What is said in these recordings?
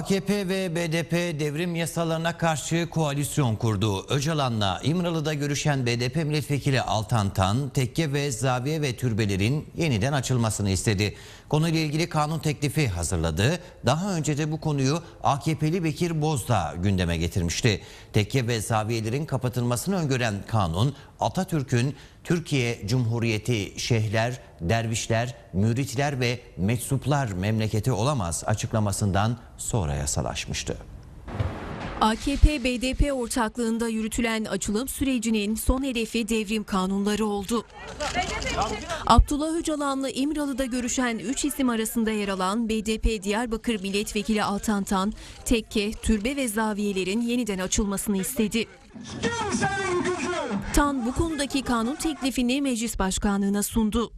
AKP ve BDP devrim yasalarına karşı koalisyon kurdu. Öcalan'la İmralı'da görüşen BDP milletvekili Altan Tan, tekke ve zaviye ve türbelerin yeniden açılmasını istedi. Konuyla ilgili kanun teklifi hazırladı. Daha önce de bu konuyu AKP'li Bekir Bozdağ gündeme getirmişti. Tekke ve zaviyelerin kapatılmasını öngören kanun, Atatürk'ün Türkiye Cumhuriyeti şeyhler, dervişler, müritler ve meczuplar memleketi olamaz açıklamasından sonra yasalaşmıştı. AKP-BDP ortaklığında yürütülen açılım sürecinin son hedefi devrim kanunları oldu. Abdullah Öcalan'la İmralı'da görüşen 3 isim arasında yer alan BDP Diyarbakır Milletvekili Altan Tan, tekke, türbe ve zaviyelerin yeniden açılmasını istedi. Kimsenin gücü Tan bu konudaki kanun teklifini meclis başkanlığına sundu.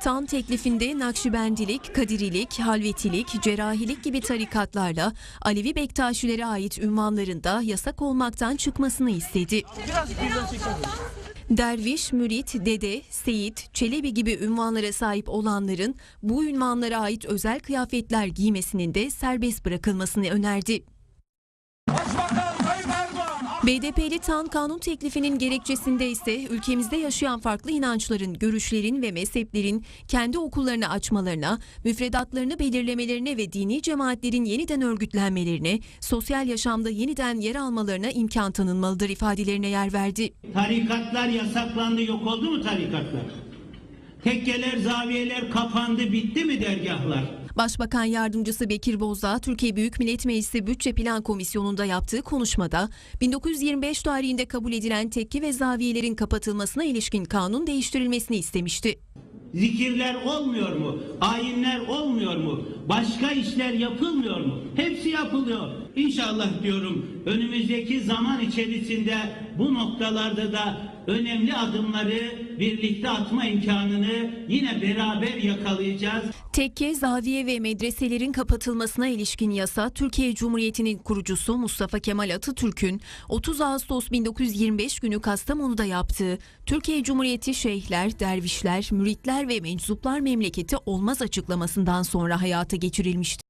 Tan teklifinde Nakşibendilik, Kadirilik, Halvetilik, Cerrahilik gibi tarikatlarla Alevi Bektaşilere ait ünvanlarında yasak olmaktan çıkmasını istedi. Derviş, mürit, dede, seyit, çelebi gibi ünvanlara sahip olanların bu ünvanlara ait özel kıyafetler giymesinin de serbest bırakılmasını önerdi. Başbakan BDP'li TAN kanun teklifinin gerekçesinde ise ülkemizde yaşayan farklı inançların, görüşlerin ve mezheplerin kendi okullarını açmalarına, müfredatlarını belirlemelerine ve dini cemaatlerin yeniden örgütlenmelerine, sosyal yaşamda yeniden yer almalarına imkan tanınmalıdır ifadelerine yer verdi. Tarikatlar yasaklandı, yok oldu mu tarikatlar? Tekkeler, zaviyeler kapandı, bitti mi dergahlar? Başbakan Yardımcısı Bekir Bozdağ, Türkiye Büyük Millet Meclisi Bütçe Plan Komisyonu'nda yaptığı konuşmada 1925 tarihinde kabul edilen tekke ve zaviyelerin kapatılmasına ilişkin kanun değiştirilmesini istemişti. Zikirler olmuyor mu? Ayinler olmuyor mu? Başka işler yapılmıyor mu? Hepsi yapılıyor. İnşallah diyorum önümüzdeki zaman içerisinde bu noktalarda da önemli adımları birlikte atma imkanını yine beraber yakalayacağız. Tekke, zaviye ve medreselerin kapatılmasına ilişkin yasa Türkiye Cumhuriyeti'nin kurucusu Mustafa Kemal Atatürk'ün 30 Ağustos 1925 günü Kastamonu'da yaptığı Türkiye Cumhuriyeti şeyhler, dervişler, müritler ve meczuplar memleketi olmaz açıklamasından sonra hayata geçirilmişti.